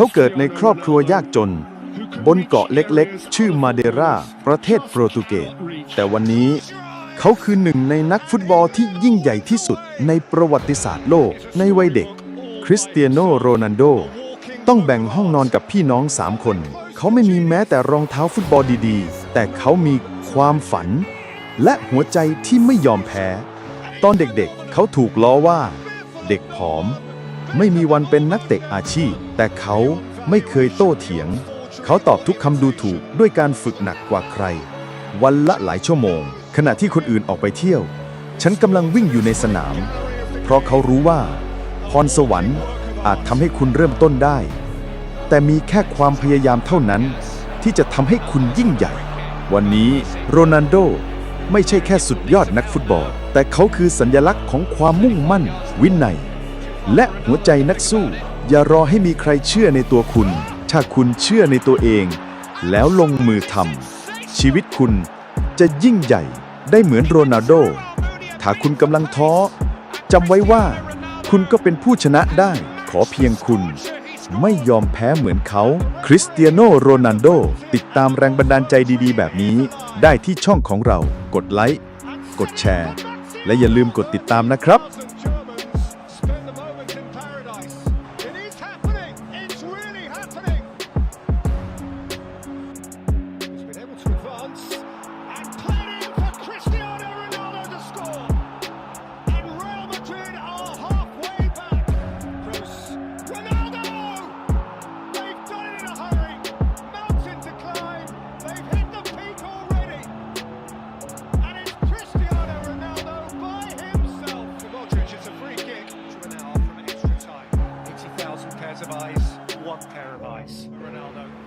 เขาเกิดในครอบครัวยากจน บนเกาะเล็กๆ ชื่อมาเดรา ประเทศโปรตุเกส แต่วันนี้เขาคือหนึ่งในนักฟุตบอลที่ยิ่งใหญ่ที่สุดในประวัติศาสตร์โลกในวัยเด็ก คริสเตียโนโรนัลโด ต้องแบ่งห้องนอนกับพี่น้องสามคน เขาไม่มีแม้แต่รองเท้าฟุตบอลดีๆ แต่เขามีความฝัน และหัวใจที่ไม่ยอมแพ้ ตอนเด็กๆ เขาถูกล้อว่า เด็กผอม ไม่มีวันเป็นนักเตะอาชีพ แต่เขาไม่เคยโต้เถียง เขาตอบทุกคำดูถูกด้วยการฝึกหนักกว่าใคร วันละหลายชั่วโมง ขณะที่คนอื่นออกไปเที่ยว ฉันกำลังวิ่งอยู่ในสนาม เพราะเขารู้ว่า พรสวรรค์อาจทำให้คุณเริ่มต้นได้ แต่มีแค่ความพยายามเท่านั้น ที่จะทำให้คุณยิ่งใหญ่ วันนี้โรนัลโดไม่ใช่แค่สุดยอดนักฟุตบอล แต่เขาคือสัญลักษณ์ของความมุ่งมั่น วินัย และหัวใจนักสู้ อย่ารอให้มีใครเชื่อในตัวคุณ ถ้าคุณเชื่อในตัวเอง แล้วลงมือทำชีวิตคุณจะยิ่งใหญ่ได้เหมือนโรนัลโด ถ้าคุณกำลังท้อจำไว้ว่า คุณก็เป็นผู้ชนะได้ ขอเพียงคุณ ไม่ยอมแพ้เหมือนเขา คริสเตียโนโรนัลโด ติดตามแรงบันดาลใจดีๆ แบบนี้ ได้ที่ช่องของเรา กดไลค์ กดแชร์ และอย่าลืมกดติดตามนะครับ pairs of eyes, one pair of eyes. Ronaldo.